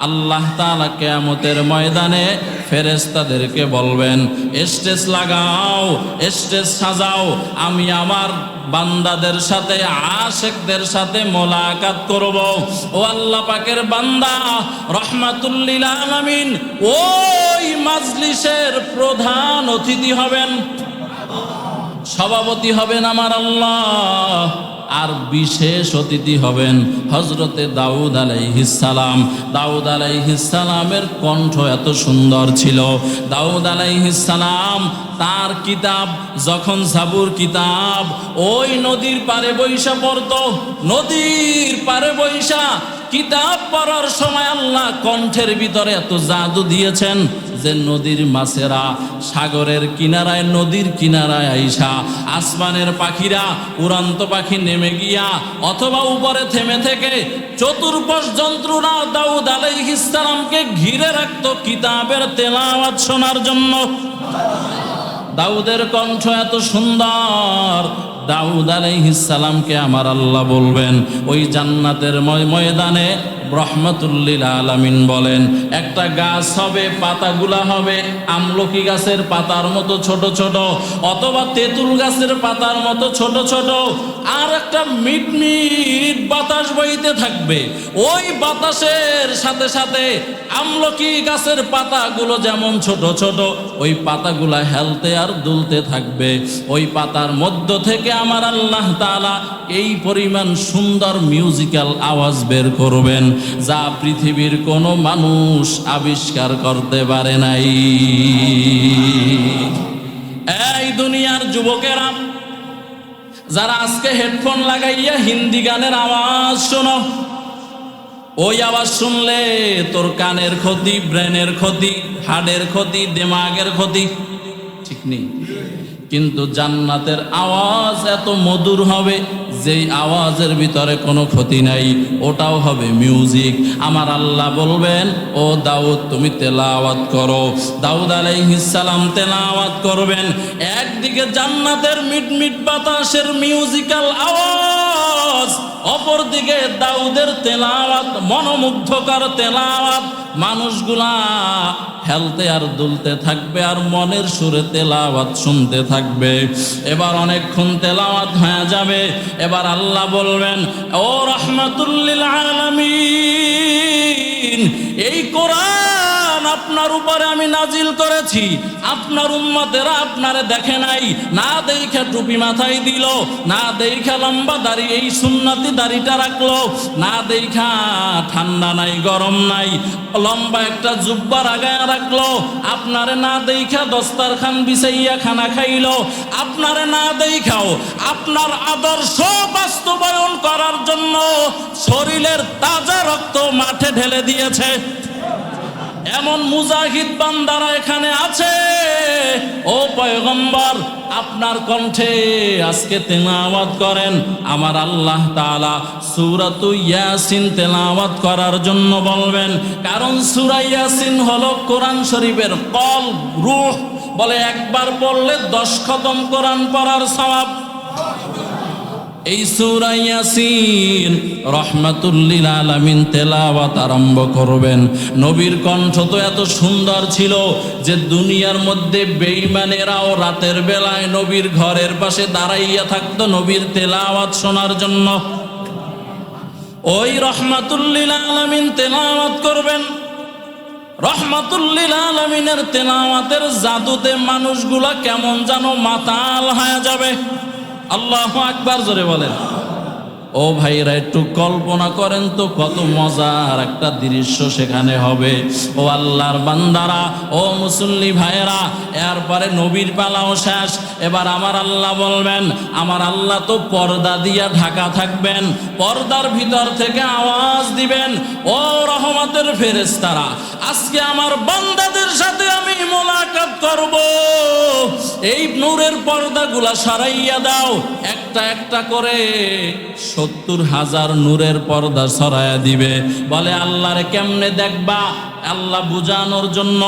আল্লাহ তাআলা কেয়ামতের ময়দানে ফেরেস্তাদেরকে বলবেন, স্টেজ লাগাও, স্টেজ সাজাও, আমি আমার বান্দাদের সাথে, আশেকদের সাথে মোলাকাত করব। ও আল্লাহ পাকের বান্দা, রহমাতুল্লিল আলামিন, ওই মাজলিসের প্রধান অতিথি হবেন। সভাপতি হবেন আমার আল্লাহ। আর বিশেষ অতিথি হবেন হজরতে দাউদ আলাইহিসালাম দাউদ আলাইহিসালামের কণ্ঠ এত সুন্দর ছিল। দাউদ আলাইহিসালাম তার কিতাব, যখন সাবুর কিতাব, ওই নদীর পারে বৈশা পড়ত। নদীর পারে বৈশা কিতাব পড়ার সময় আল্লাহ কণ্ঠের ভিতরে এত জাদু দিয়েছেন যে নদীর মাছেরা, সাগরের কিনারায়, নদীর কিনারায় আইসা, আসমানের পাখিরা উড়ান্ত পাখি নেমে গিয়া, অথবা উপরে থেমে থেকে চতুর্পশ যন্ত্রণা দাউদ আলাইহিসসালামকে ঘিরে রাখত কিতাবের তেলাওয়াত শোনার জন্য। দাউদের কণ্ঠ এত সুন্দর দাউদ আলাইহিস সালামকে আমার আল্লাহ বলবেন ওই জান্নাতের ময়- ময়দানে রহমতুল্লিল আলামিন বলেন, একটা গাছ হবে, পাতাগুলা হবে, আমলকি গাছের পাতার মতো ছোট ছোট, অথবা তেঁতুল গাছের পাতার মতো ছোট ছোট, আর একটা মিটমিট বাতাস বইতে থাকবে। ওই বাতাসের সাথে সাথে আমলকি গাছের পাতাগুলো যেমন ছোট ছোট, ওই পাতাগুলা হেলতে আর দুলতে থাকবে। ওই পাতার মধ্য থেকে আমার আল্লাহ তাআলা এই পরিমাণ সুন্দর মিউজিক্যাল আওয়াজ বের করবেন। যা পৃথিবীর কোনো মানুষ আবিষ্কার করতে পারে নাই। এই দুনিয়ার যুবকেরা, যারা আজকে হেডফোন লাগাইয়া হিন্দি গানের আওয়াজ শোনো, ওই আওয়াজ শুনলে তোর কানের ক্ষতি, ব্রেনের ক্ষতি, হাড়ের ক্ষতি, দেমাগের ক্ষতি। ঠিক নেই। কিন্তু জান্নাতের আওয়াজ এত মধুর হবে, যেই আওয়াজের ভিতরে কোনো ক্ষতি নাই, ওটাও হবে মিউজিক। আমার আল্লাহ বলবেন, ও দাউদ, তুমি তেলাওয়াত করো। দাউদ আলাইহিসসালাম তেলাওয়াত করবেন। একদিকে জান্নাতের মিটমিট বাতাসের মিউজিক্যাল আওয়াজ, অপরদিকে দাউদের তেলাওয়াত, মনোমুগ্ধকর তেলাওয়াত। মানুষগুলা হেলতে আর দুলতে থাকবে আর মনের সুরে তেলাওয়াত শুনতে থাকবে। এবার অনেকক্ষণ তেলাওয়াত হয়ে যাবে। এবার আল্লাহ বলবেন, ও রহমাতুল্লিল আলামিন, এই কোরআন আপনার উপরে আমি নাজিল করেছি। আপনার উম্মতেরা আপনারে দেখে নাই। না দেখে টুপি মাথায় দিল, না দেখা লম্বা দাড়ি, এই সুন্নতি দাড়িটা রাখল। না দেখা ঠান্ডা নাই, গরম নাই, লম্বা একটা জুব্বার আগায় রাখল। আপনারে না দেখা দস্তারখান বিছাইয়া খানা খাইলো। আপনারে না দেখাও আপনার আদর্শ বাস্তবায়ন করার জন্য শরীরের তাজা রক্ত মাঠে ঢেলে দিয়েছে। এমন মুজাহিদ বান্দারা এখানে আছে। ও পয়গম্বর, আপনার কণ্ঠে আজকে তেলাওয়াত করেন। আমার আল্লাহ তাআলা সূরাতু ইয়াসিন তেলাওয়াত করার জন্য বলবেন, কারণ সূরা ইয়াসিন হলো কোরআন শরীফের কল, রূহ। বলে একবার পড়লে দশ খতম কোরআন পড়ার সওয়াব এই সূরা ইয়াসিন রহমাতুল্লিল আলামিন তেলাওয়াত আরম্ভ করবেন। নবীর কণ্ঠ তো এত সুন্দর ছিল যে দুনিয়ার মধ্যে বেঈমানেরাও রাতের বেলায় নবীর ঘরের পাশে দাঁড়াইয়া থাকতো নবীর তেলাওয়াত শোনার জন্য। ওই রহমাতুল্লিল আলামিন তেলাওয়াত করবেন। রহমাতুল্লিল আলমিনের তেলাওয়াতের জাদুতে মানুষগুলা কেমন যেন মাতাল হয়ে যাবে। আল্লাহ আকবার জোরে বলেন। ও ভাইরা, একটু কল্পনা করেন তো, কত মজার একটা দৃশ্য সেখানে হবে। ও আল্লাহর বান্দারা, ও মুসল্লি ভাইয়েরা, এরপরে নবীর পালাও শেষ। এবার আমার আল্লাহ বলবেন, আমার আল্লাহ তো পর্দা দিয়া ঢাকা থাকবেন, পর্দার ভিতর থেকে আওয়াজ দিবেন, ও রহমতের ফেরেস্তারা আজকে আমার বান্দাদের সাথে আমি মোলাকাত করব। এই নূরের পর্দাগুলা সরাইয়া দাও, একটা একটা করে। সত্তর হাজার নূরের পর্দা সরাইয়া দিবে। বলে, আল্লাহরে কেমনে দেখবা? আল্লাহ বুঝানোর জন্য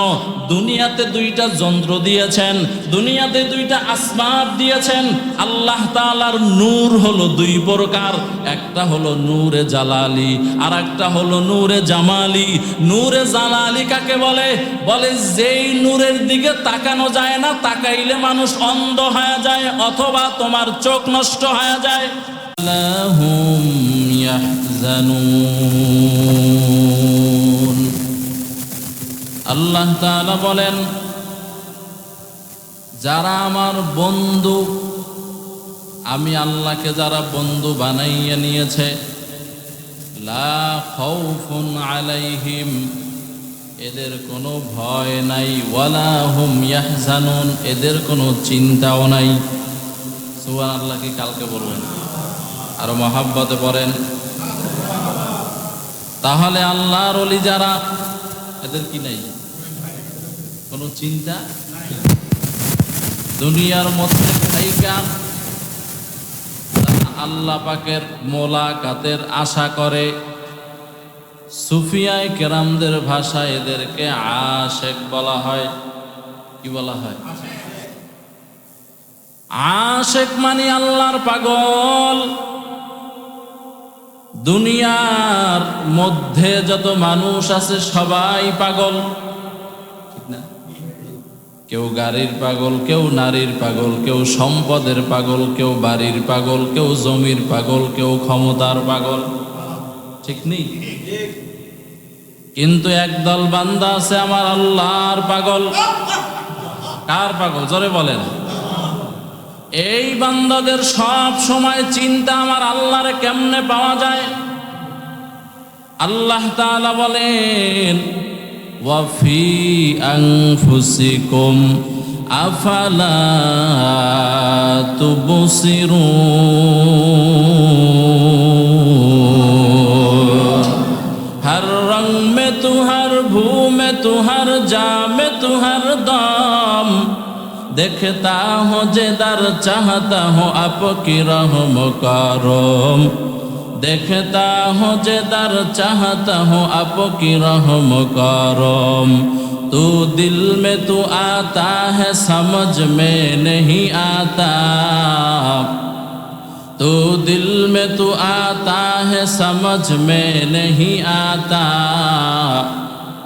দুনিয়াতে দুইটা যন্ত্র দিয়েছেন, দুনিয়াতে দুইটা আসবাব দিয়েছেন। আল্লাহ তাআলার নূর হলো দুই প্রকার, একটা হলো নূরে জালালি আর একটা হলো নূরে জামালি। নূরে জালালি কাকে বলে? বলে, যেই নূরের দিকে তাকানো যায় না, তাকাইলে মানুষ অন্ধ হয়ে যায়, অথবা তোমার চোখ নষ্ট হয়ে যায়। লাহুম ইয়াহজানুন আল্লাহ তাআলা বলেন, যারা আমার বন্ধু, আমি আল্লাহকে যারা বন্ধু বানাইয়া নিয়েছে, লা খাউফুন আলাইহিম, এদের কোনো ভয় নাই, ওয়ালা হুম ইয়াহজানুন, এদের কোনো চিন্তাও নাই। সুবহান আল্লাহকে কালকে বলবেন? আরও মহাব্বতে পড়েন তাহলে আল্লাহর অলি যারা, এদের কি নাই? কোনো চিন্তা? দুনিয়ার মধ্যে আল্লাহ পাকের মোলাকাতের আশা করে, সুফিয়ায় কেরামদের ভাষায় এদেরকে আশেক বলা হয়। কি বলা হয়? আশেক মানে আল্লাহর পাগল। দুনিয়ার মধ্যে যত মানুষ আছে, সবাই পাগল। কেউ গাড়ির পাগল, কেউ নারীর পাগল, কেউ সম্পদের পাগল, কেউ বাড়ির পাগল, কেউ জমির পাগল, কেউ ক্ষমতার পাগল। ঠিক নেই কিন্তু একদল বান্দা আছে আমার আল্লাহর পাগল। কার পাগল? জোরে বলেন। এই বান্দাদের সব সময় চিন্তা আমার আল্লাহর কেমনে পাওয়া যায়? আল্লাহ তালা বলেন ওয়াফি আংফুসিকুম আফালা হর রং মে তুহার ভূ মে তুহার জা মে তুহার देखता हूँ जे दर चाहता हूँ आपकी रहम करम देखता हूँ जे दर चाहता हूँ आपकी रहम करम तू दिल में तू आता है, समझ में नहीं आता। तू दिल में तू आता है, समझ में नहीं आता।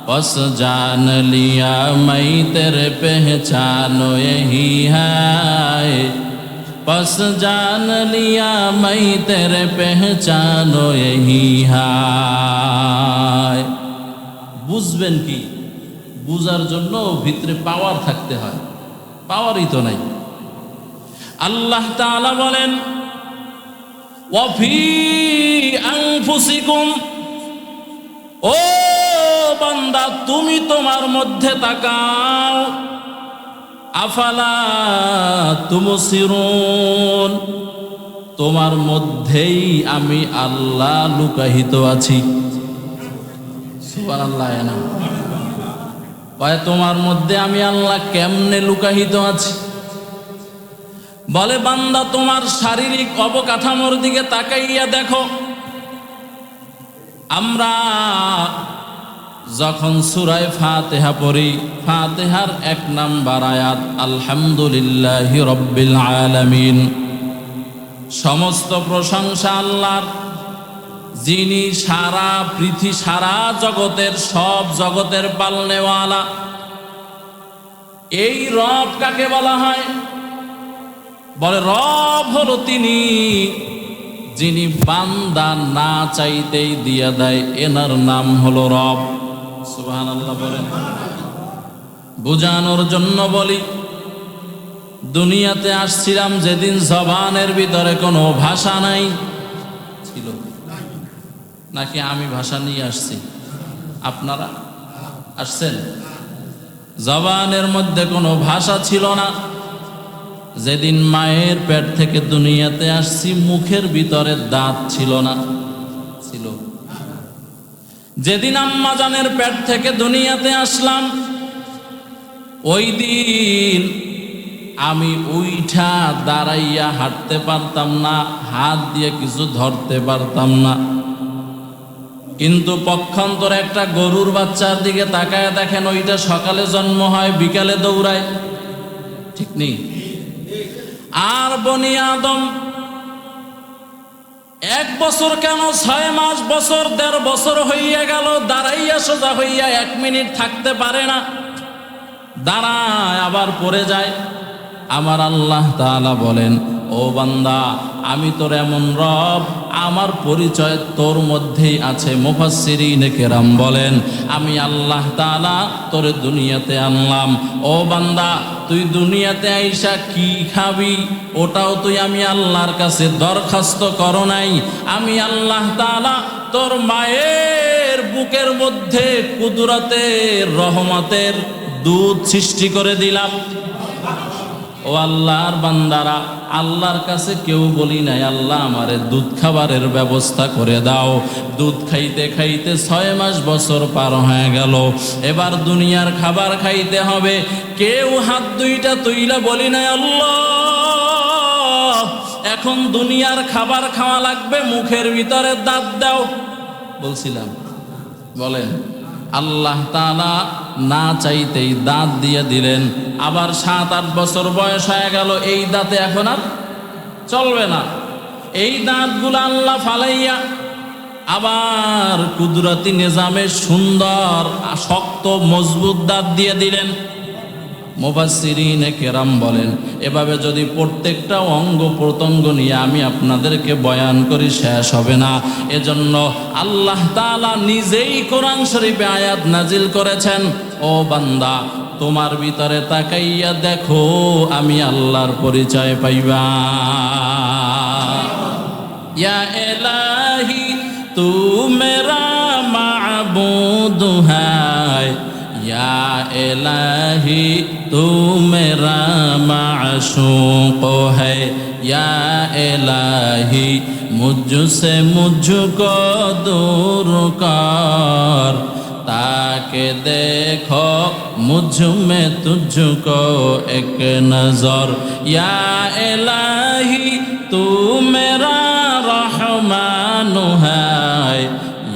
बस जान लिया मैं तेरे पहचानो यही है बस जान लिया मैं तेरे पहचानो यही है বুঝবেন কি বুঝার জন্য ভিতরে পাওয়ার থাকতে হয় পাওয়ারই তো নাই আল্লাহ তাআলা বলেন ওয়াফি আনফুসিকুম ও বান্দা, তুমি তোমার মধ্যে তাকাও। আফালা তুমসিরুন, তোমার মধ্যেই আমি আল্লাহ লুকাহিত আছি। কয়, তোমার মধ্যে আমি আল্লাহ কেমনে লুকাহিত আছি? বলে, বান্দা, তোমার শারীরিক অবকাঠামোর দিকে তাকাইয়া দেখো। আমরা যখন সুরায় ফাতেহা পড়ি, ফাতেহার এক নাম্বার আয়াত, আলহামদুলিল্লাহ রব্বিল আলামিন। সমস্ত প্রশংসা আল্লাহর, যিনি সারা পৃথিবী, সারা জগতের, সব জগতের পালনেওয়ালা। এই রব কাকে বলা হয়? বলে, রব হলো তিনি যিনি বান্দা না চাইতেই দিয়া দেয়। এনার নাম হলো রব। বুঝানোর জন্য বলি, দুনিয়াতে আসছিলাম যেদিন জবানের ভিতরে কোনো ভাষা নাই। ছিল। নাকি আমি ভাষা নিয়ে আসছি? আপনারা? আসছেন? জবানের মধ্যে কোনো ভাষা ছিল না। যেদিন মায়ের পেট থেকে দুনিয়াতে আসছি, মুখের ভিতরে দাঁত ছিল না। যেদিন আম্মা জানের পেট থেকে দুনিয়াতে আসলাম, ওই দিন আমি উইঠা দাঁড়াইয়া হাঁটতে পারতাম না, হাত দিয়ে কিছু ধরতে পারতাম না। কিন্তু পক্ষান্তর একটা গরুর বাচ্চার দিকে তাকায় দেখেন, ওইটা সকালে জন্ম হয়, বিকালে দৌড়ায়। ঠিক নেই? আর বনি আদম এক বছর কেন? ছয় মাস, বছর, দেড় বছর হইয়া গেল, দাঁড়াইয়া সোজা হইয়া এক মিনিট থাকতে পারে না। দাঁড়ায়, আবার পড়ে যায়। আমার আল্লাহ তাআলা বলেন, ও বান্দা, আমি তোর এমন রব, আমার পরিচয় তোর মধ্যেই আছে। মুফাসসিরিন কেরাম বলেন, আমি আল্লাহ তাআলা তোর দুনিয়াতে আনলাম। ও বান্দা, তুই দুনিয়াতে আইসা কি খাবি? ওটাও তুই আমি আল্লাহর কাছে দরখাস্ত করো নাই। আমি আল্লাহ তাআলা তোর মায়ের বুকের মধ্যে কুদরতের রহমতের দুধ সৃষ্টি করে দিলাম। ও আল্লাহর বান্দারা, আল্লাহর কাছে কেউ বলি নাই, আল্লাহ আমারে দুধ খাবারের ব্যবস্থা করে দাও। দুধ খাইতে খাইতে ছয় মাস বছর পার হয়ে গেল। এবার দুনিয়ার খাবার খাইতে হবে। কেউ হাত দুইটা তুইলা বলি নাই, আল্লাহ, এখন দুনিয়ার খাবার খাওয়া লাগবে, মুখের ভিতরে দাঁত দাও। বলছিলাম, বলেন। আল্লাহ তালা না চাইতেই দাঁত দিয়ে দিলেন। আবার সাত, আট বছর বয়স হয়ে গেল, এই দাঁতে এখন আর চলবে না। এই দাঁতগুলো আল্লাহ ফালাইয়া আবার কুদরতি নিজামে সুন্দর, শক্ত, মজবুত দাঁত দিয়ে দিলেন। মোবাসিরিন কেরাম বলেন, এভাবে যদি প্রত্যেকটা অঙ্গ প্রত্যঙ্গ নিয়ে আমি আপনাদেরকে বয়ান করি, শেষ হবে না। এজন্য আল্লাহ তালা নিজেই কোরআন শরীফে আয়াত নাজিল করেছেন, ও বান্দা, তোমার ভিতরে তাকাইয়া দেখো, আমি আল্লাহর পরিচয় পাইবা। ইয়া এলাহি তু মেরা মাবুদ হায় ইয়া এলাহি तू मेरा माशूक है या इलाही मुझसे मुझको दूर कर ताके देखो मुझ में तुझको एक नजर या इलाही तू मेरा रहमान है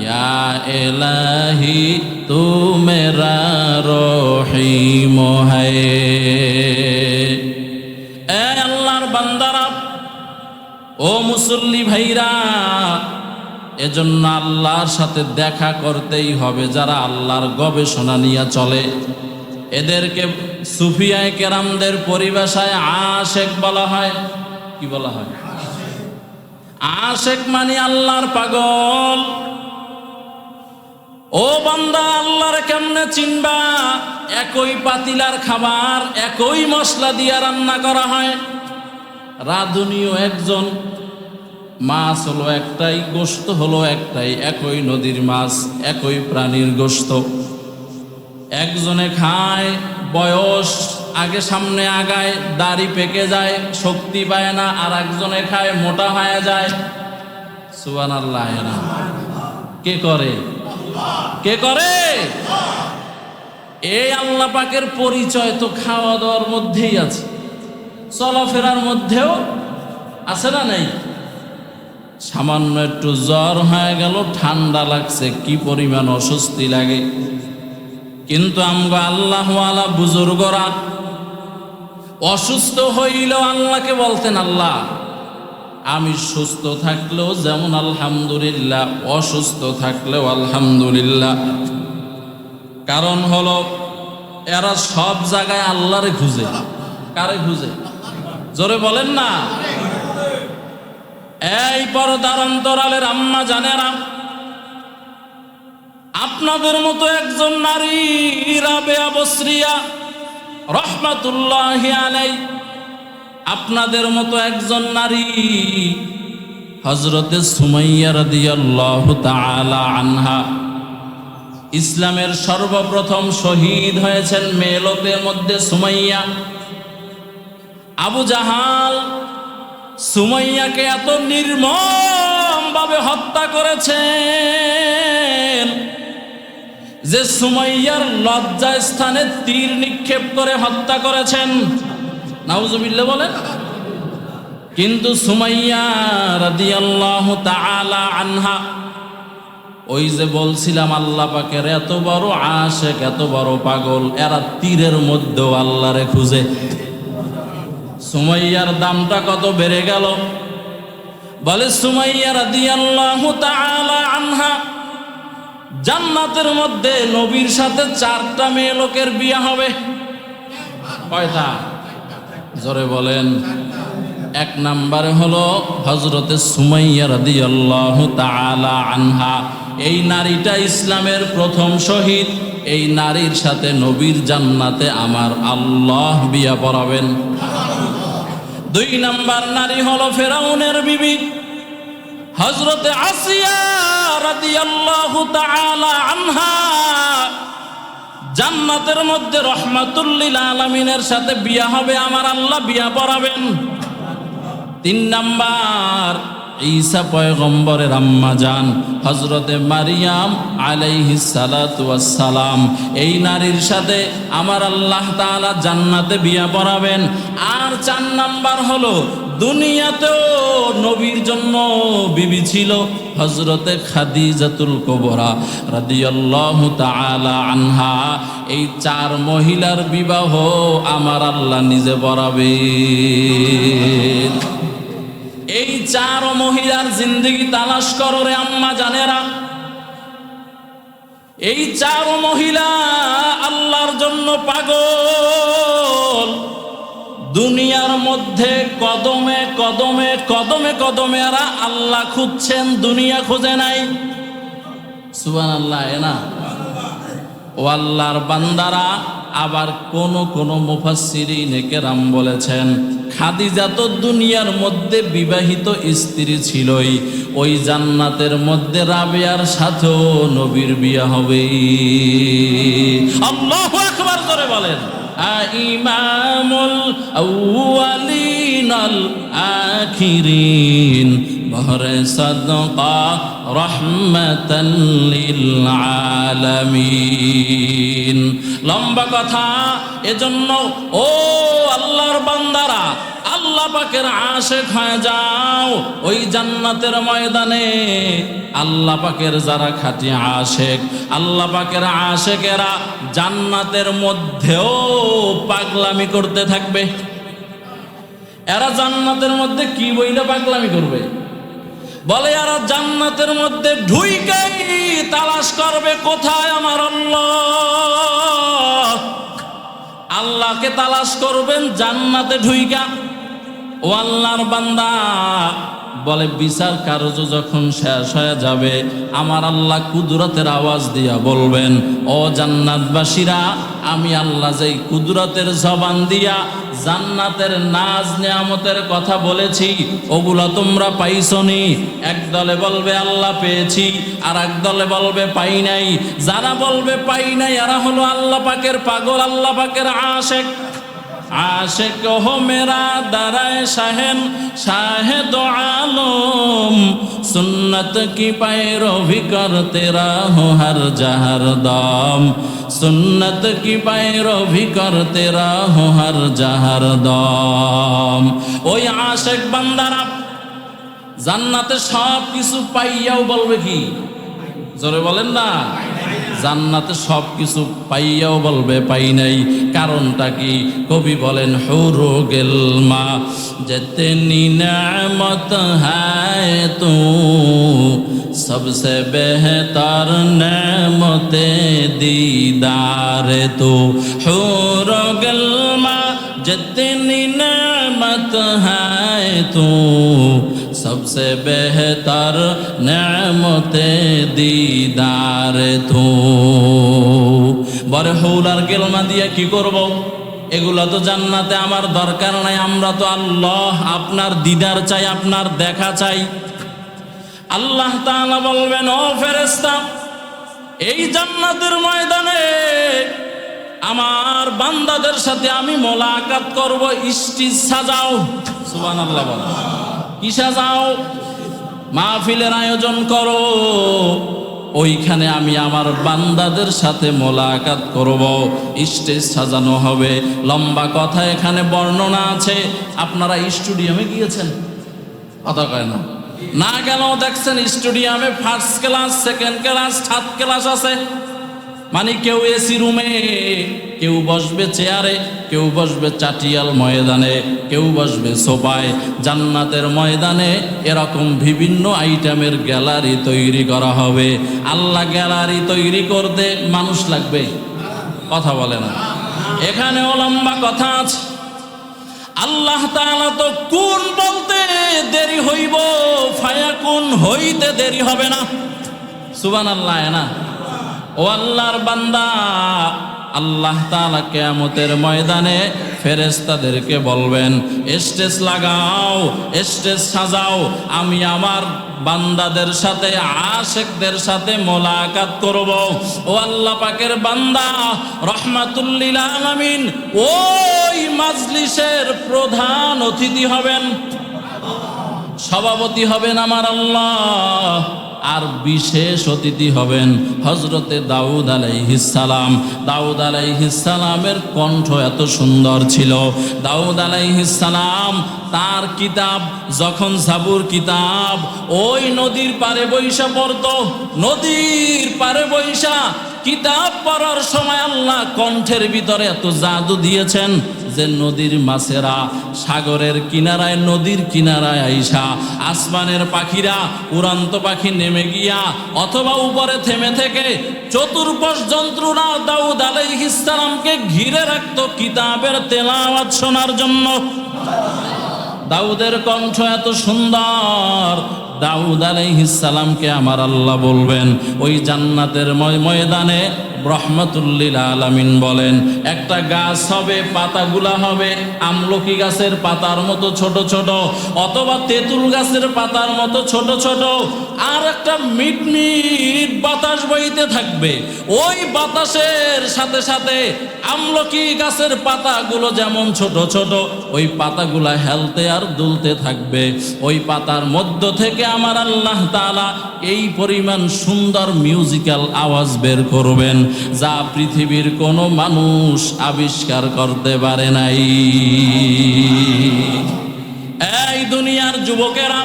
या इलाही तू मेरा रोही मोह ও মুসল্লি ভাইরা, এজন্য আল্লাহর সাথে দেখা করতেই হবে যারা আল্লাহর গবেষণা নিয়ে চলে। এদেরকে সুফিয়ায় কেরামদের পরিভাষায় আশেক বলা হয়। কি বলা হয়? আশেক মানে আল্লাহর পাগল। ও বান্দা, আল্লাহর কেমনে চিনবা? একই পাতিলার খাবার, একই মশলা দিয়া রান্না করা হয়। রাধুনীয় একজন মাছ হলো একটাই গোস্ত হলো একটাই, একই নদীর মাছ, একই প্রাণীর গোস্ত একজনে খায়, বয়স আগে সামনে আগায়, দাড়ি পেকে যায়, শক্তি পায় না আর একজনে খায়, মোটা হয়ে যায়। সুবান আল্লাহ কে করে? কে করে? এই আল্লাহ পাকের পরিচয় তো খাওয়া দাওয়ার মধ্যেই আছে। চলাফেরার মধ্যেও আছে না নাই? সামান্য একটু জ্বর হয়ে গেল, ঠান্ডা লাগছে, কি পরিমাণ অস্বস্তি লাগে। কিন্তু আমগো আল্লাহওয়ালা বুজুর্গরা অসুস্থ হইল আল্লাহকে বলতেন, আল্লাহ, আমি সুস্থ থাকলেও যেমন আলহামদুলিল্লাহ, অসুস্থ থাকলেও আলহামদুলিল্লাহ। কারণ হলো, এরা সব জায়গায় আল্লাহরে খুঁজে। কারে খুঁজে? জোরে বলেন না। পরদার অন্তরালের আম্মা জানেরা, আপনাদের মতো একজন নারী রাবেয়া রহমাতুল্লাহ আলাই আপনাদের মতো একজন নারী হজরতে সুমাইয়া আনহা, ইসলামের সর্বপ্রথম শহীদ হয়েছেন মেলতের মধ্যে সুমাইয়া, আবু জাহাল সুমাইয়াকে এত নির্মম ভাবে হত্যা করেছেন যে সুমাইয়ার লজ্জা স্থানে তীর নিক্ষেপ করে হত্যা করেছেন। নাউজুবিল্লাহ বলেন। কিন্তু সুমাইয়া রাদিয়াল্লাহু তাআলা আনহা, ওই যে বলছিলাম, আল্লাহ পাকের এত বড় আশেক, এত বড় পাগল, এরা তীরের মধ্যেও আল্লাহরে খুঁজে। সুমাইয়ার দামটা কত বেড়ে গেল? বলে, সুমাইয়া রাদিয়াল্লাহু তাআলা আনহা, জান্নাতের মধ্যে নবীর সাথে চারটা মেয়ে লোকের বিয়ে হবে। কয়টা? জোরে বলেন। এক নাম্বারে হলো হজরতে সুমাইয়া রাদিয়াল্লাহু তাআলা আনহা। এই নারীটা ইসলামের প্রথম শহীদ। এই নারীর সাথে নবীর জান্নাতে আমার আল্লাহ বিয়া পড়াবেন। দুই নাম্বার নারী হলো ফেরাউনের বিবি। হজরতে আসিয়া আনহা জান্নাতের মধ্যে রহমাতুল্লিল আলামিনের সাথে বিয়া হবে, আমার আল্লাহ বিয়া পড়াবেন। তিন নাম্বার ঈসা পয়গম্বরের আম্মা যান হজরতে মারিয়াম আলাইহি সালাম এই নারীর সাথে আমার আল্লাহ তাআলা জান্নাতে বিয়া পড়াবেন। আর চার নাম্বার হলো, দুনিয়াতেও নবীর জন্য বিবি ছিল হজরতে খাদিজাতুল কোবরা রাদিয়াল্লাহু তাআলা আনহা। এই চার মহিলার বিবাহ আমার আল্লাহ নিজে পড়াবেন। এই চার মহিলার জিন্দগি তালাশ করো রে আম্মা জানেরা। এই চার মহিলা আল্লাহর জন্য পাগল। দুনিয়ার মধ্যে কদমে কদমে কদমে কদমে এরা আল্লাহ খুঁজছেন, দুনিয়া খুঁজে নাই। সুবান আল্লাহ না? ও আল্লাহর বান্দারা আবার কোন কোন মুফাসসিরিন কেরাম বলেছেন, খাদিজা তো দুনিয়ার মধ্যে বিবাহিত স্ত্রী ছিলই, ওই জান্নাতের মধ্যে রাবেয়ার সাথেও নবীর বিয়ে হবে। করে বলেন। ইমামুল আউয়ালিনাল আখিরিন। বহরে সদকা রহমাতান লিল আলামিন। লম্বা কথা, এজন্য ও আল্লাহর বান্দারা, আল্লাহ পাকের আশেক হয়ে যাও ওই জান্নাতের ময়দানে। আল্লাহ পাকের যারা খাঁটি আশেক, আল্লাহ পাকের আশেকেরা জান্নাতের মধ্যেও পাগলামি করতে থাকবে। এরা জান্নাতের মধ্যে কি বইলে পাগলামি করবে? বলে, আর জান্নাতের মধ্যে ঢুইকাই তালাশ করবে কোথায় আমার আল্লাহ? আল্লাহকে তালাশ করবেন জান্নাতে ঢুইকা। ও আল্লাহর বান্দা, বলে, বিচার কার্য যখন শেষ হয়ে যাবে, আমার আল্লাহ কুদরতের আওয়াজ দিয়া বলবেন, ও জান্নাতবাসীরা, আমি আল্লাহ যেই কুদরতের জবান দিয়া জান্নাতের নাজ নিয়ামতের কথা বলেছি, ওগুলা তোমরা পাইছনি? এক দলে বলবে, আল্লাহ পেয়েছি। আর এক দলে বলবে, পাই নাই। যারা বলবে, পাই নাই, এরা হলো আল্লাহ পাকের পাগল, আল্লাহ পাকের আশেক হোমেরা দারায় শাহেন শাহেদ আলম। সুন্নত কি পায় রবি কর তেরা হো হর জাহর দম। সুন্নত কি পায় রবি কর তেরা হো হর জাহর দম। ওই আশেক বান্দারা জান্নাতে সব কিছু পাইয়াও বলবে কি? জোরে বলেন না? জান্নাতে সব কিছু পাইয়াও বলবে, পাই নাই। কারণটা কি? কবি বলেন, হৌর গেল মা যেতে নিনামত হায় তু সবসে বেহতার নামতে দিদার তো। গেল মা যেতে নিনামত হায় তু सबसे बेहतर नेमते दीदार तू বরে হৌলার গেলমা দিয়ে কি করব এগুলা তো জান্নাতে আমার দরকার নাই আমরা তো আল্লাহ আপনার দিদার চাই আপনার দেখা চাই আল্লাহ তাআলা বলবেন ও ফেরেশতা এই জান্নাতের ময়দানে আমার বান্দাদের সাথে আমি মোলাকাত করব স্টিজ সাজাও সুবহানাল্লাহ বল কি যাও? মাহফিলের আয়োজন করো। ওইখানে আমি আমার বান্দাদের সাথে মোলাকাত করব। স্টেজ সাজানো হবে। লম্বা কথা এখানে বর্ণনা আছে। আপনারা স্টুডিয়ামে গিয়েছেন? কথা কয় না। না গেলেও দেখছেন স্টুডিয়ামে first class second class third class আছে। মানে কেউ এসি রুমে কেউ বসবে চেয়ারে কেউ বসবে চাটিয়াল ময়দানে, কেউ বসবে সোফায়। জান্নাতের ময়দানে এরকম বিভিন্ন আইটেমের গ্যালারি তৈরি করা হবে। আল্লাহ গ্যালারি তৈরি করতে মানুষ লাগবে? কথা বলে না। এখানেও লম্বা কথা আছে। আল্লাহ তাআলা তো কোন বলতে দেরি হইব ফায়া কোন হইতে দেরি হবে না। সুবহানাল্লাহ না? ও আল্লাহর বান্দা, আল্লাহ তালা কিয়ামতের ময়দানে ফেরেস্তাদেরকে বলবেন, স্টেজ লাগাও, স্টেজ সাজাও, আমি আমার বান্দাদের সাথে, আশেকদের সাথে মোলাকাত করব। ও আল্লাহ পাকের বান্দা, রহমাতুল্লিল আলামিন, ওই মাজলিসের প্রধান অতিথি হবেন। সভাপতি হবেন আমার আল্লাহ। আর বিশেষ অতিথি হবেন হজরতে দাউদ আলাইহিসালাম দাউদ আলাইহিসালামের কণ্ঠ এত সুন্দর ছিল। দাউদ আলাইহিসালাম তার কিতাব, যখন সাবুর কিতাব, ওই নদীর পারে বৈশা পড়ত। নদীর পারে বৈশা কিতাব পড়ার সময় আল্লাহ কণ্ঠের ভিতরে এত জাদু দিয়েছেন যে নদীর মাছেরা, সাগরের কিনারায়, নদীর কিনারায় আইসা, আসমানের পাখিরা, উড়ান্ত পাখি নেমে গিয়া, অথবা উপরে থেমে থেকে চতুর্পশ যন্ত্রণা দাউদ আলাইহিসসালামকে ঘিরে রাখত কিতাবের তেলাওয়াত শোনার জন্য। দাউদের কণ্ঠ এত সুন্দর দাউদ আলাইহিসসালামকে আমার আল্লাহ বলবেন, ওই জান্নাতের ময়- ময়দানে রহমতুল্লিল আলামিন বলেন, একটা গাছ হবে, পাতাগুলা হবে, আমলকি গাছের পাতার মতো ছোট ছোট, অথবা তেঁতুল গাছের পাতার মতো ছোট ছোট, আর একটা মিটমিট বাতাস বইতে থাকবে। ওই বাতাসের সাথে সাথে আমলকি গাছের পাতাগুলো যেমন ছোট ছোট, ওই পাতাগুলা হেলতে আর দুলতে থাকবে। ওই পাতার মধ্য থেকে আমার আল্লাহ তাআলা এই পরিমাণ সুন্দর মিউজিক্যাল আওয়াজ বের করবেন, যা পৃথিবীর কোনো মানুষ আবিষ্কার করতে পারে নাই। এই দুনিয়ার যুবকেরা,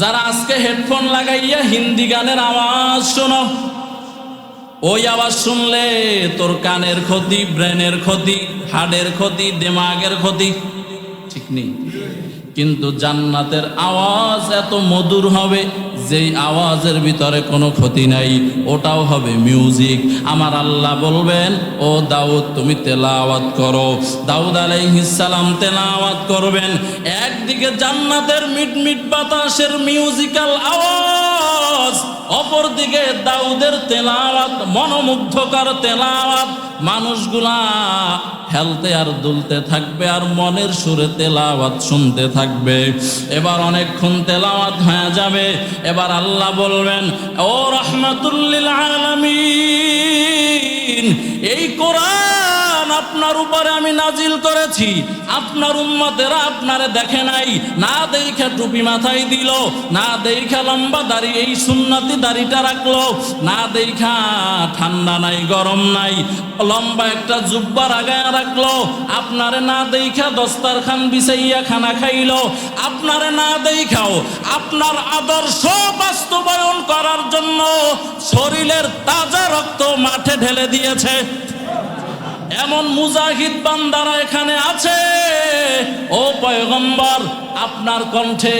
যারা আজকে হেডফোন লাগাইয়া হিন্দি গানের আওয়াজ শোনো, ওই আওয়াজ শুনলে তোর কানের ক্ষতি ব্রেনের ক্ষতি হাড়ের ক্ষতি, দেমাগের ক্ষতি, ঠিক নেই। কিন্তু জান্নাতের আওয়াজ এত মধুর হবে, যেই আওয়াজের ভিতরে কোনো ক্ষতি নাই, ওটাও হবে মিউজিক। আমার আল্লাহ বলবেন, ও দাউদ, তুমি তেলাওয়াত করো। দাউদ আলাইহিসসালাম তেলাওয়াত করবেন। একদিকে জান্নাতের মিটমিট বাতাসের মিউজিক্যাল আওয়াজ, অপরদিকে দাউদের তেলাওয়াত, মনোমুগ্ধকর তেলাওয়াত। মানুষগুলা হেলতে আর দুলতে থাকবে আর মনের সুরে তেলাওয়াত শুনতে থাকবে। এবার অনেকক্ষণ তেলাওয়াত হয়ে যাবে। এবার আল্লাহ বলবেন, ও রহমাতুল্লিল আলমিন, এই কোরআন আপনার উপরে আমি নাজিল করেছি। আপনার উম্মতেরা আপনারে দেখে নাই। না দেখে টুপি মাথায় দিল, না দেখা লম্বা দাড়ি, এই সুন্নতি দাড়িটা রাখল, না দেখা ঠান্ডা নাই, গরম নাই, লম্বা একটা জুব্বার আগায় রাখল, আপনারে না দেখা দস্তারখান বিছাইয়া খানা খাইলো, আপনারে না দেখাও, আপনার আদর্শ বাস্তবায়ন করার জন্য শরীরের তাজা রক্ত মাঠে ঢেলে দিয়েছে। এমন মুজাহিদ বান্দারা এখানে আছে। ও পয়গম্বর, আপনার কণ্ঠে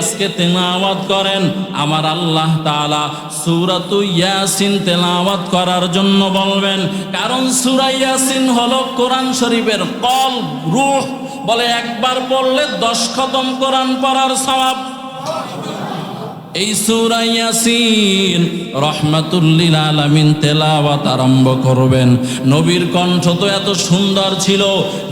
আজকে তেলাওয়াত করেন। আমার আল্লাহ তাআলা সূরাতু ইয়াসিন তেলাওয়াত করার জন্য বলবেন, কারণ সূরা ইয়াসিন হলো কোরআন শরীফের কল, রূহ। বলে একবার পড়লে দশ খতম কোরআন পড়ার সওয়াব এই সূরা ইয়াসিন রহমাতুল্লিল আলামিন তেলাওয়াত আরম্ভ করবেন। নবীর কণ্ঠ তো এত সুন্দর ছিল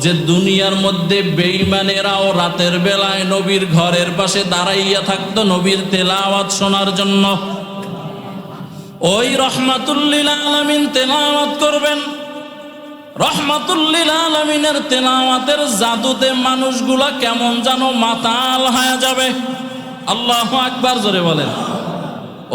যে দুনিয়ার মধ্যে বেঈমানেরাও রাতের বেলায় নবীর ঘরের পাশে দাঁড়াইয়া থাকতো নবীর তেলাওয়াত শোনার জন্য। ওই রহমাতুল্লিল আলামিন তেলাওয়াত করবেন। রহমাতুল্লিল আলমিনের তেলাওয়াতের জাদুতে মানুষগুলা কেমন যেন মাতাল হয়ে যাবে। আল্লাহ আকবার জোরে বলেন।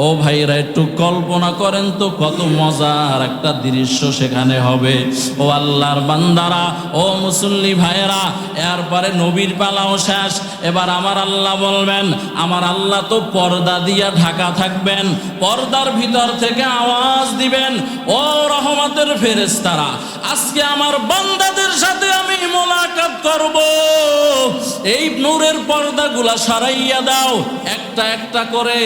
ও ভাইরা, একটু কল্পনা করেন তো কত মজার একটা দৃশ্য সেখানে হবে। ও আল্লাহর বান্দারা, ও মুসল্লি ভাইয়েরা, এরপরে নবীর পালাও শেষ। এবার আমার আল্লাহ বলবেন, আমার আল্লাহ তো পর্দা দিয়া ঢাকা থাকবেন, পর্দার ভিতর থেকে আওয়াজ দিবেন, ও রহমতের ফেরেস্তারা আজকে আমার বান্দাদের সাথে আমি মোলাকাত করব। এই নূরের পর্দাগুলা সরাইয়া দাও, একটা একটা করে।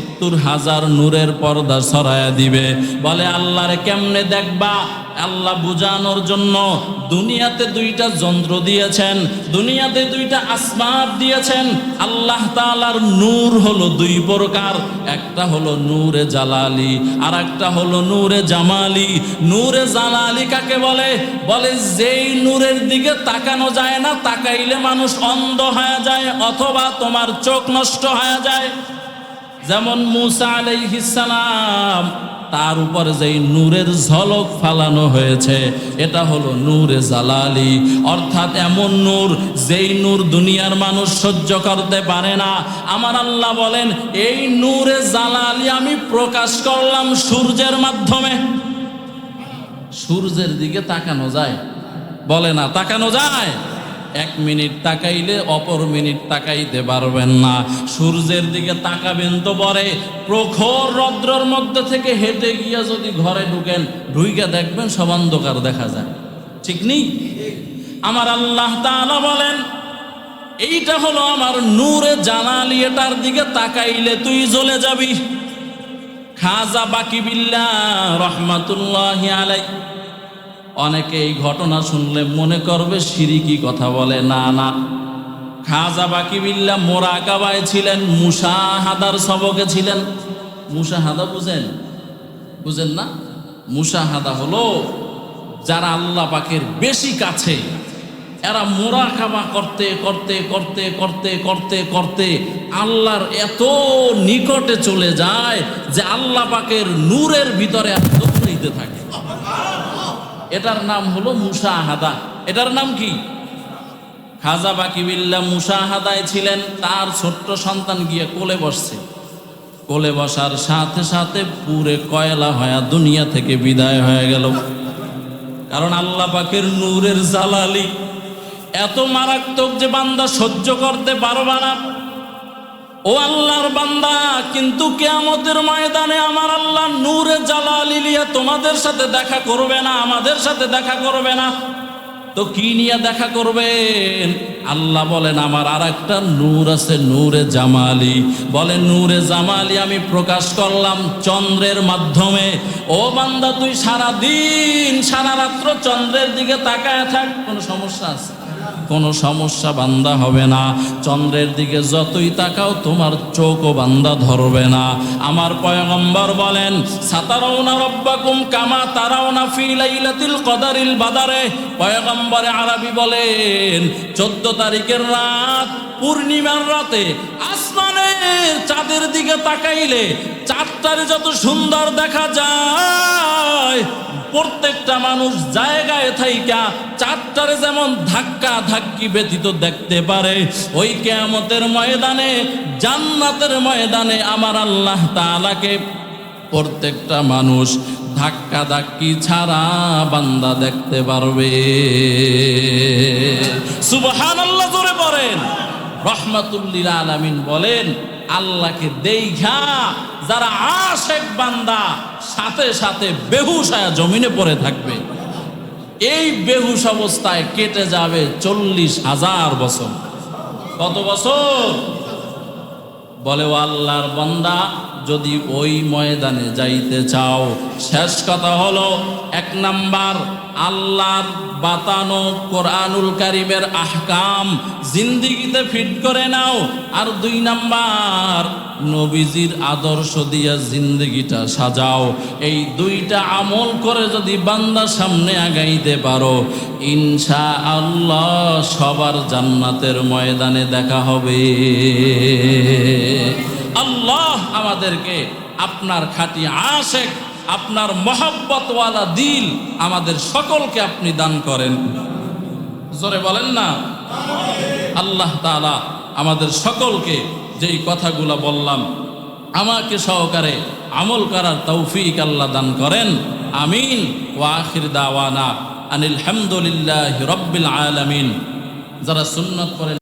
সত্তর হাজার নূরের পর্দা সরাইয়া দিবে। বলে, আল্লাহরে কেমনে দেখবা? আল্লাহ বুঝানোর জন্য দুনিয়াতে দুইটা যন্ত্র দিয়েছেন, দুনিয়াতে দুইটা আসমাত দিয়েছেন। আল্লাহ তাআলার নূর হলো দুই প্রকার, একটা হলো নূরে জালালি আর একটা হলো নূরে জামালি। নূরে জালালি কাকে বলে? বলে, যেই নূরের দিকে তাকানো যায় না, তাকাইলে মানুষ অন্ধ হয়ে যায়, অথবা তোমার চোখ নষ্ট হয়ে যায়। যেমন মুসা আলাইহিসালাম তার উপরে যেই নূরের ঝলক ফালানো হয়েছে, এটা হলো নূরে জালালি। অর্থাৎ এমন নূর যেই নূর দুনিয়ার মানুষ সহ্য করতে পারে না। আমার আল্লাহ বলেন, এই নূরে জালালি আমি প্রকাশ করলাম সূর্যের মাধ্যমে। সূর্যের দিকে তাকানো যায়। বলে না, তাকানো যায়? এক মিনিট তাকাইলে অপর মিনিট তাকাইতে পারবেন না। সূর্যের দিকে তাকাবেন তো পরে প্রখর রদ্রর মধ্যে থেকে হেঁটে গিয়া যদি ঘরে ঢুকেন, ঢুইকে দেখবেন সব অন্ধকার দেখা যায়। ঠিক নেই আমার আল্লাহ তাআলা বলেন, এইটা হলো আমার নূরে জানালি এটার দিকে তাকাইলে তুই জ্বলে যাবি। খাজা বাকি বিল্লা রহমাতুল্লাহ আলাই অনেকে এই ঘটনা শুনলে মনে করবে সিরিকি কথা বলে। না না। খাজা বাকি বিল্লা মোরাকাবায় ছিলেন মুসাহাদার সবকে ছিলেন। মুসাহাদা বুঝেন? বুঝেন না? মুসাহাদা হলো যারা আল্লাহ পাকের বেশি কাছে। এরা মোরাকাবা করতে করতে করতে করতে করতে করতে আল্লাহর এত নিকটে চলে যায় যে আল্লাহ পাকের নূরের ভিতরে দৌড়াইতে থাকে। এটার নাম হলো মুসাহাদা এটার নাম কি? খাজা বাকিবিল্লা মুসাহাদায় ছিলেন, তার ছোট্ট সন্তান গিয়ে কোলে বসছে। কোলে বসার সাথে সাথে পুরে কয়লা হয়ে দুনিয়া থেকে বিদায় হয়ে গেল। কারণ আল্লাহ পাকের নূরের জালালি। এত মারাত্মক যে বান্দা সহ্য করতে পারবা না। ও আল্লাহর বান্দা, কিন্তু কেয়ামতের ময়দানে আমার আল্লাহ নূরে জালালি লিয়া তোমাদের সাথে দেখা করবে না, আমাদের সাথে দেখা করবে না। তো কি নিয়ে দেখা করবেন? আল্লাহ বলেন, আমার আর একটা নূর আছে, নূরে জামালি। বলে, নূরে জামালি আমি প্রকাশ করলাম চন্দ্রের মাধ্যমে। ও বান্দা, তুই সারা দিন সারা রাত্র চন্দ্রের দিকে তাকায় থাক, কোনো সমস্যা আছে? কোনো সমস্যা বান্দা হবে না। চন্দ্রের দিকে যতই তাকাও, তোমার চোখও বান্দা ধরবে না। আমার পয়গম্বর বলেন, সাতারাউনা রব্বাকুম কামা তারাউনা ফি লাইলাতিল কদারিল বাদারে। পয়গম্বরে আরবি বলেন, চোদ্দ তারিখের রাত পূর্ণিমার রাতে আসমানের চাঁদের দিকে তাকাইলে চাঁদটারে যত সুন্দর দেখা যায় প্রত্যেকটা মানুষ জায়গায় থাইকা, চারটারে যেমন ধাক্কা ধাক্কি ব্যতীত দেখতে পারে, ওই কেয়ামতের ময়দানে, জান্নাতের ময়দানে আমার আল্লাহ তাআলাকে প্রত্যেকটা মানুষ ধাক্কা ধাক্কি ছাড়া বান্দা দেখতে পারবে। সুবহান আল্লাহ জোরে পড়েন রহমাতুল্লিল আলামিন বলেন আল্লাহকে দেইঘা যারা আশেক বান্দা, সাথে সাথে বেহুশায়া জমিনে পড়ে থাকবে। এই বেহুশ অবস্থায় কেটে যাবে চল্লিশ হাজার বছর। কত বছর? বলে, ও আল্লাহর বান্দা যদি ওই ময়দানে যাইতে চাও, শেষ কথা হলো এক নাম্বার আল্লাহর বাতানো কোরআনুল কারিমের আহকাম জিন্দিগিতে ফিট করে নাও। আর দুই নাম্বার, নবীজির আদর্শ দিয়া জিন্দগিটা সাজাও। এই দুইটা আমল করে যদি বান্দা সামনে আগাইতে পারো ইনশা আল্লাহ সবার জান্নাতের ময়দানে দেখা হবে। আল্লাহ আমাদেরকে আপনার খাঁটি আশেক, আপনার মহাব্বতওয়ালা দিল আমাদের সকলকে আপনি দান করেন। জোরে বলেন না? আল্লাহ তাআলা আমাদের সকলকে যেই কথাগুলো বললাম, আমাকে সহকারে আমল করার তৌফিক আল্লাহ দান করেন। আমিন। ওয়াখির দাওয়ানা আনিল হামদুলিল্লাহ রব্বিল আলামিন। যারা সুন্নত করেন